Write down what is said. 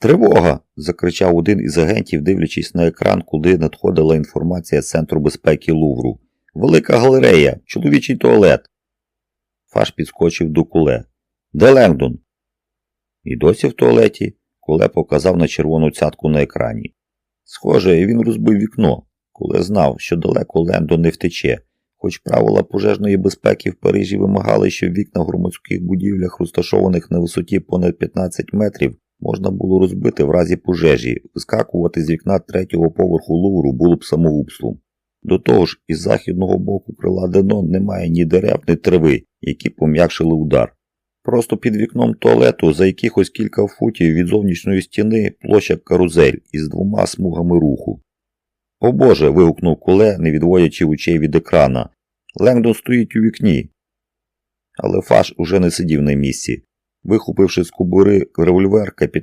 Тривога! закричав один із агентів, дивлячись на екран, куди надходила інформація з Центру безпеки Лувру. Велика галерея, чоловічий туалет. Фаш підскочив до куле. Де Лендон? І досі в туалеті. Куле показав на червону цятку на екрані. Схоже, він розбив вікно, Куле знав, що далеко Лендон не втече, хоч правила пожежної безпеки в Парижі вимагали, щоб вікна в громадських будівлях, розташованих на висоті понад 15 метрів, можна було розбити в разі пожежі, вискакувати з вікна третього поверху Лувру було б самогубством. До того ж, із західного боку крила Денон немає ні дерев, ні трави, які пом'якшили удар. Просто під вікном туалету за якихось кілька футів від зовнішньої стіни площа карузель із двома смугами руху. О Боже. вигукнув Куле, не відводячи очей від екрана. Лендон стоїть у вікні. Але Фаш уже не сидів на місці. Вихопивши з кубури револьвер, капітан